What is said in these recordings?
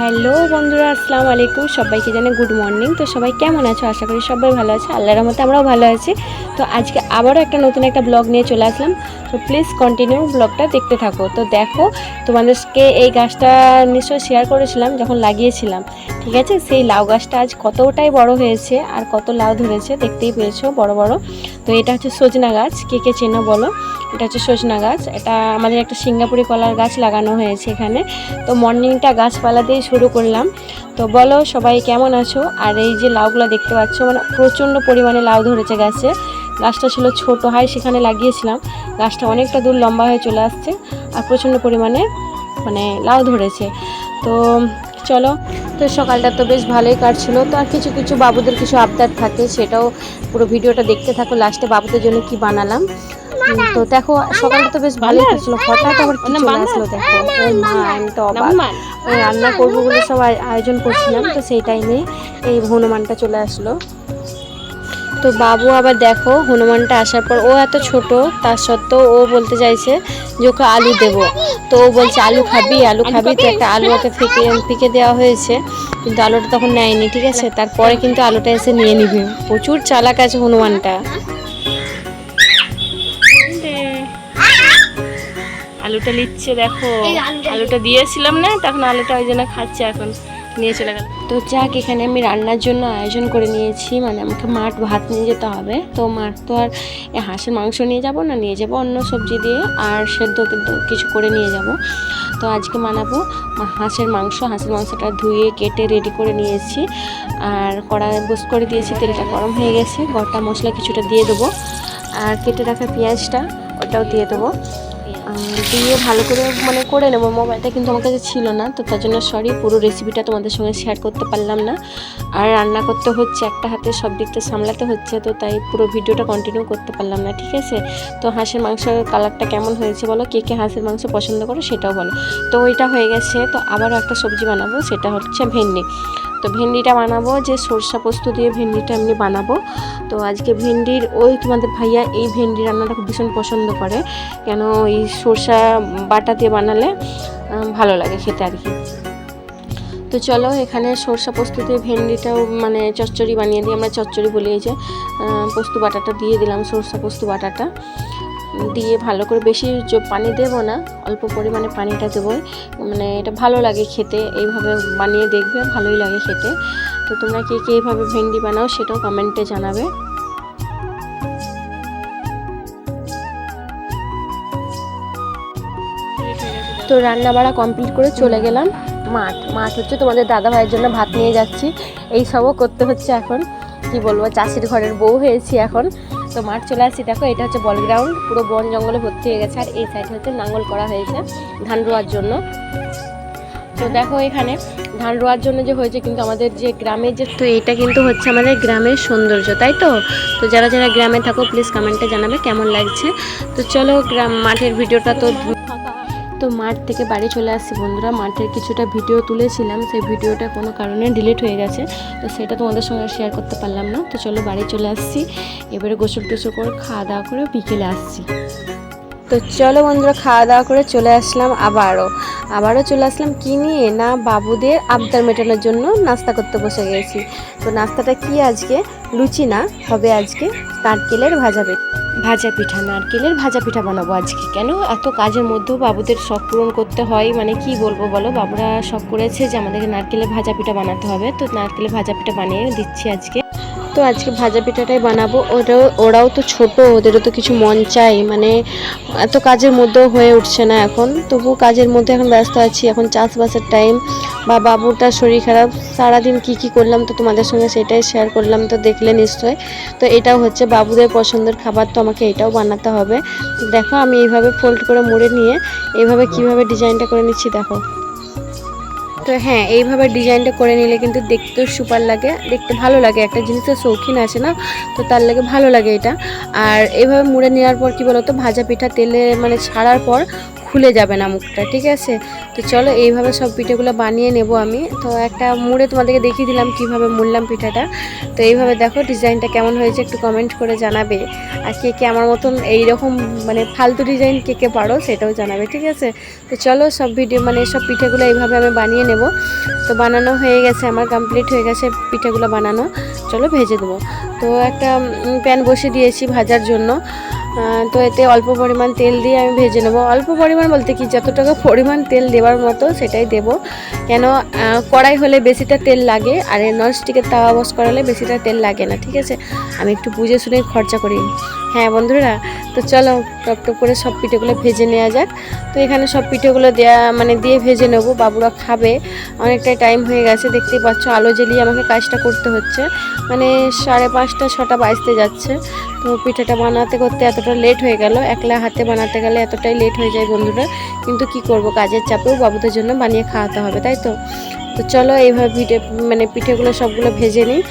Hello বন্ধুরা, আসসালাম আলাইকুম। সবাইকে জানাই গুড মর্নিং তো সবাই কেমন আছো? আশা করি সবাই ভালো আছে। আল্লাহর রহমতে আমরাও ভালো আছি। তো আজকে আবারও একটা নতুন একটা ব্লগ নিয়ে চলে আসলাম। তো প্লিজ কন্টিনিউ ব্লগটা দেখতে থাকো। তো দেখো, তোমাদেরকে এই গাছটা নিশ্চয়ই শেয়ার করেছিলাম যখন লাগিয়েছিলাম। ঠিক আছে? সেই লাউ গাছটা আজ কতটাই বড় হয়েছে আর কত লাউ ধরেছে দেখতেই পেয়েছ, বড় বড়। তো এটা হচ্ছে সজনা গাছ। কে কে চেনো বলো? এটা হচ্ছে সজনা গাছ। এটা আমাদের একটা সিঙ্গাপুরি কলার গাছ লাগানো হয়েছে এখানে। তো মর্নিংটা গাছপালা দিয়ে শুরু করলাম। তো বলো সবাই কেমন আছো? আর এই যে লাউগুলো দেখতে পাচ্ছ মানে প্রচণ্ড পরিমাণে লাউ ধরেছে গাছে। গাছটা ছিল ছোট, হাই সেখানে লাগিয়েছিলাম। গাছটা অনেকটা দূর লম্বা হয়ে চলে আসছে আর প্রচণ্ড পরিমাণে মানে লাউ ধরেছে। তো চলো, তো সকালটা তো বেশ ভালোই কাটছিল। তো আর কিছু কিছু বাবুদের কিছু আবদার থাকে, সেটাও পুরো ভিডিওটা দেখতে থাকো। লাস্টে বাবুদের জন্য কি বানালাম। তো দেখো সকালটা তো বেশ ভালোই কাটছিল হঠাৎ আবার কি চলে আসলো দেখো। ও মা আমি তো অবাক। ওই রান্না করব বলে। সব আয়- আয়োজন করছিলাম তো সেই টাইমে এই হনুমানটা চলে আসলো। তো বাবু আবার দেখো হনুমানটা আসার পর ও এত ছোট তার সত্ত্বেও ও বলতে চাইছে যে ওকে আলু দেবো। তো ও বলছে আলু খাবি আলু খাবি। তো একটা আলু ওকে ফেঁকে ফেঁকে দেওয়া হয়েছে কিন্তু আলুটা তখন নেয়নি ঠিক আছে? তারপরে কিন্তু আলুটা এসে নিয়ে নিবে। প্রচুর চালাক আছে হনুমানটা। আলুটা নিচ্ছে দেখো। আলুটা দিয়েছিলাম না তখন আলুটা ওই জন্য খাচ্ছে এখন নিয়ে চলে গেল। তো যাক এখানে আমি রান্নার জন্য আয়োজন করে নিয়েছি মানে আমাকে মাঠ ভাত নিয়ে যেতে হবে। তো মাঠ তো আর হাঁসের মাংস নিয়ে যাব না নিয়ে যাব অন্য সবজি দিয়ে আর সেদ্ধ কিন্তু কিছু করে নিয়ে যাব। তো আজকে বানাবো মা- হাঁসের মাংস হাঁসের মাংসটা ধুয়ে কেটে রেডি করে নিয়েছি। আর কড়াই বস করে দিয়েছি তেলটা গরম হয়ে গেছে গোটা মশলা কিছুটা দিয়ে দেবো। আর কেটে রাখা পেঁয়াজটা ওটাও দিয়ে দেবো। দিয়ে ভালো করে মানে করে নেব। মোবাইলটা কিন্তু আমার কাছে ছিল না, তো তার জন্য সরি পুরো রেসিপিটা তোমাদের সঙ্গে শেয়ার করতে পারলাম না। আর রান্না করতে হচ্ছে, একটা হাতে সব দিকটা সামলাতে হচ্ছে, তো তাই পুরো ভিডিওটা কন্টিনিউ করতে পারলাম না, ঠিক আছে? তো হাঁসের মাংসের কালারটা কেমন হয়েছে বলো? কে কে হাঁসের মাংস পছন্দ করো সেটাও বলো। তো ওইটা হয়ে গেছে, তো আবারও একটা সবজি বানাবো, সেটা হচ্ছে ভেন্ডি। তো ভেন্ডিটা বানাবো, যে সরষা পোস্ত দিয়ে ভেন্ডিটা এমনি বানাবো। তো আজকে ভেন্ডির ওই তোমাদের ভাইয়া এই ভেন্ডি রান্নাটা খুব ভীষণ পছন্দ করে। কেন এই সরষা বাটা দিয়ে বানালে ভালো লাগে খেতে আর কি। তো চলো এখানে সরষা পোস্ত দিয়ে ভেন্ডিটাও মানে চচ্চড়ি বানিয়ে দিই। আমরা চচ্চড়ি বলি এই যে পোস্ত বাটাটা দিয়ে দিলাম, সরষা পোস্ত বাটাটা। দিয়ে ভালো করে বেশি পানি দেবো না, অল্প পরিমাণে পানিটা দেবো। মানে এটা ভালো লাগে খেতে, এইভাবে বানিয়ে দেখবে, ভালোই লাগে খেতে। তো তোমরা কে কে এইভাবে ভেন্ডি বানাও সেটাও কমেন্টে জানাবে। তো রান্না বাড়া কমপ্লিট করে চলে গেলাম মাঠ। মাঠ হচ্ছে তোমাদের দাদা ভাইয়ের জন্য ভাত নিয়ে যাচ্ছি। এই সবও করতে হচ্ছে এখন। কি বলব, চাষির ঘরের বউ হয়েছি এখন। তো মাঠ চলে আসছি। দেখো, এটা হচ্ছে বল গ্রাউন্ড পুরো বন জঙ্গলে ভর্তি হয়ে গেছে। আর এই সাইডে হচ্ছে নাঙ্গল করা হয়েছে ধান রোয়ার জন্য। তো দেখো এখানে ধান রোয়ার জন্য যে হয়েছে কিন্তু আমাদের যে গ্রামের যে তো এটা কিন্তু হচ্ছে আমাদের গ্রামের সৌন্দর্য, তাই তো? তো যারা যারা গ্রামে থাকো প্লিজ কমেন্টে জানাবে কেমন লাগছে। তো চলো, গ্রাম মাঠের ভিডিওটা তো তো মাঠ থেকে বাড়ি চলে আসছি বন্ধুরা। মাঠের কিছুটা ভিডিও তুলেছিলাম, সেই ভিডিওটা কোনো কারণে ডিলিট হয়ে গেছে। তো সেটা তোমাদের সঙ্গে শেয়ার করতে পারলাম না। তো চলো বাড়ি চলে আসছি। এবারে গোসল টোসল করে খাওয়া দাওয়া করে বিকেলে আসছি। তো চলো বন্ধুরা, খাওয়া দাওয়া করে চলে আসলাম আবারও। আবারও চলে আসলাম কি নিয়ে? না, বাবুদের আবদার মেটানোর জন্য নাস্তা করতে বসে গেছি। তো নাস্তাটা কি আজকে? লুচি না, হবে আজকে নারকেলের ভাজা পিঠা ভাজা পিঠা, নারকেলের ভাজা পিঠা বানাবো আজকে। কেন? এত কাজের মধ্যেও বাবুদের শখ পূরণ করতে হয়। মানে কি বলব বলো? বাবুরা শখ করেছে যে আমাদেরকে নারকেলের ভাজা পিঠা বানাতে হবে। তো নারকেলের ভাজা পিঠা বানিয়ে দিচ্ছি আজকে। তো আজকে ভাজা পিঠাটাই বানাবো। ওরাও ওরাও তো ছোট, ওদেরও তো কিছু মন চাই। মানে এত কাজের মধ্যেও হয়ে উঠছে না এখন। তবু কাজের মধ্যে এখন ব্যস্ত আছি। এখন চাষবাসের টাইম বা বাবুটার শরীর খারাপ, সারাদিন কি কি করলাম তো তোমাদের সঙ্গে সেটাই শেয়ার করলাম তো দেখলে নিশ্চয়। তো এটাও হচ্ছে, বাবুদের পছন্দের খাবার তো আমাকে এটাও বানাতে হবে। দেখো আমি এইভাবে ফোল্ড করে মুড়ে নিয়ে, এইভাবে কীভাবে ডিজাইনটা করে নিচ্ছি দেখো। তো হ্যাঁ এইভাবে ডিজাইনটা করে নিলে কিন্তু দেখতেও সুপার লাগে, দেখতে ভালো লাগে। একটা জিনিসের শৌখিন আছে না, তো তার লাগে ভালো লাগে এটা। আর এইভাবে মুড়ে নেওয়ার পর কি বলতো, ভাজা পিঠা তেলে মানে ছাড়ার পর খুলে যাবে না মুখটা, ঠিক আছে? তো চলো, এইভাবে সব পিঠেগুলো বানিয়ে নেব আমি। তো একটা মুড়ে তোমাদেরকে দেখিয়ে দিলাম কীভাবে মুড়লাম পিঠাটা। তো এইভাবে দেখো ডিজাইনটা কেমন হয়েছে, একটু কমেন্ট করে জানাবে। আর কে কে আমার মতন এইরকম মানে ফালতু ডিজাইন কে কে পারো সেটাও জানাবে, ঠিক আছে? তো চলো, সব ভিডিও মানে সব পিঠেগুলো এইভাবে আমি বানিয়ে নেব। তো বানানো হয়ে গেছে, আমার কমপ্লিট হয়ে গেছে পিঠেগুলো বানানো। চলো ভেজে দেবো। তো একটা প্যান বসে দিয়েছি ভাজার জন্য। তো এতে অল্প পরিমাণ তেল দিয়ে আমি ভেজে নেব। অল্প পরিমাণ বলতে কি, যতটুকু পরিমাণ তেল দেওয়ার মতো সেটাই দেব। কেন কড়াই হলে বেশিটা তেল লাগে, আর ননস্টিকের তাওয়া বস করালে বেশিটা তেল লাগে না, ঠিক আছে? আমি একটু বুঝে শুনে খরচা করি। হ্যাঁ বন্ধুরা, তো চলো, টপ টপ করে সব পিঠেগুলো ভেজে নেওয়া যাক। তো এখানে সব পিঠেগুলো দেয়া মানে দিয়ে ভেজে নেব, বাবুরা খাবে। অনেকটাই টাইম হয়ে গেছে, দেখতেই পাচ্ছ আলো জ্বালিয়ে আমাকে কাজটা করতে হচ্ছে। মানে সাড়ে পাঁচটা, ছটা বাজতে যাচ্ছে। তো পিঠাটা বানাতে করতে এতটা লেট হয়ে গেল। একলা হাতে বানাতে গেলে এতটাই লেট হয়ে যায় বন্ধুরা। কিন্তু কি করব, কাজের চাপেও বাবুদের জন্য বানিয়ে খাওয়াতে হবে, তাই তো? তো চলো এইভাবে পিঠে মানে পিঠেগুলো সবগুলো ভেজে নিই।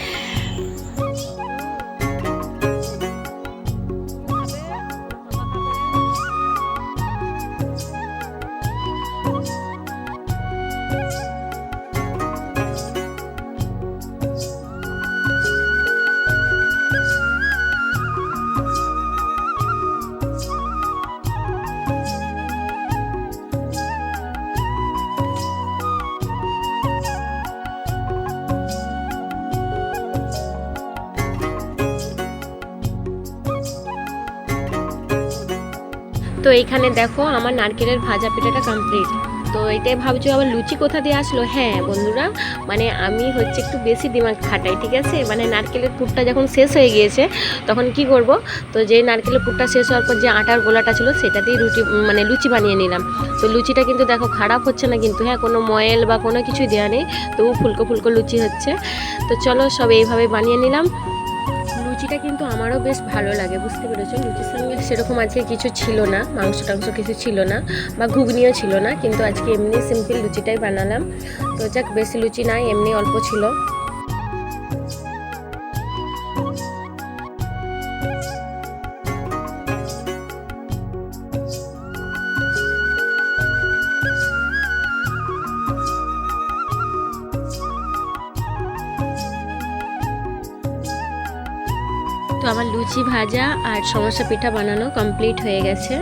তো এইখানে দেখো আমার নারকেলের ভাজা পিঠাটা কমপ্লিট তো এটাই ভাবছ আবার লুচি কোথা দিয়ে আসলো? হ্যাঁ বন্ধুরা মানে আমি হচ্ছে একটু বেশি দিমাগ খাটাই, ঠিক আছে? মানে নারকেলের পুরটা যখন শেষ হয়ে গিয়েছে, তখন কি করব? তো যে নারকেলের পুরটা শেষ হওয়ার পর যে আটার গোলাটা ছিল, সেটা দিয়ে রুটি মানে লুচি বানিয়ে নিলাম। তো লুচিটা কিন্তু দেখো খারাপ হচ্ছে না কিন্তু হ্যাঁ কোনো ময়েল বা কোনো কিছুই দেওয়া নেই, তবু ফুলকো ফুলকো লুচি হচ্ছে। তো চলো সব এইভাবে বানিয়ে নিলাম। লুচিটা কিন্তু আমারও বেশ ভালো লাগে, বুঝতে পেরেছ লুচির সঙ্গে সেরকম আজকে কিছু ছিল না, মাংস টাংস কিছু ছিল না, বা ঘুগনিও ছিল না, কিন্তু আজকে এমনি সিম্পল লুচিটাই বানালাম। তো যাক, বেশি লুচি নাই, এমনি অল্প ছিল। আমার লুচি ভাজা আর সমস্যা পিঠা বানানো কমপ্লিট হয়ে গেছে।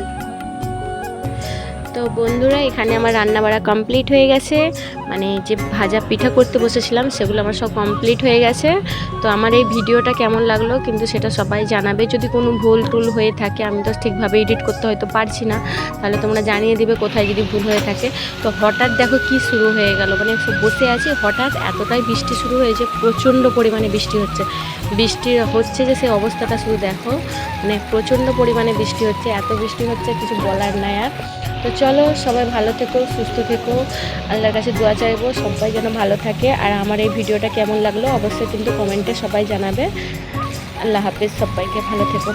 তো বন্ধুরা, এখানে আমার রান্না বাড়া কমপ্লিট হয়ে গেছে। মানে যে ভাজা পিঠা করতে বসেছিলাম, সেগুলো আমার সব কমপ্লিট হয়ে গেছে। তো আমার এই ভিডিওটা কেমন লাগল কিন্তু সেটা সবাই জানাবে। যদি কোনো ভুল টুল হয়ে থাকে, আমি তো ঠিকভাবে এডিট করতে হয়তো পারছি না। তাহলে তোমরা জানিয়ে দিবে কোথায় যদি ভুল হয়ে থাকে। তো হঠাৎ দেখো কি শুরু হয়ে গেল। মানে বসে আছি, হঠাৎ এতটাই বৃষ্টি শুরু হয়েছে, প্রচণ্ড পরিমাণে বৃষ্টি হচ্ছে। বৃষ্টি হচ্ছে যে সেই অবস্থাটা শুধু দেখো। মানে প্রচণ্ড পরিমাণে বৃষ্টি হচ্ছে, এত বৃষ্টি হচ্ছে, কিছু বলার নাই আর। তো চলো, সবাই ভালো থেকো, সুস্থ থেকো। আল্লাহর কাছে দোয়া চাইব, সবাই যেন ভালো থাকে। আর আমার এই ভিডিওটা কেমন লাগল, অবশ্যই কিন্তু কমেন্টে সবাই জানাবে। আল্লাহ হাফেজ, সবাইকে ভালো থেকো।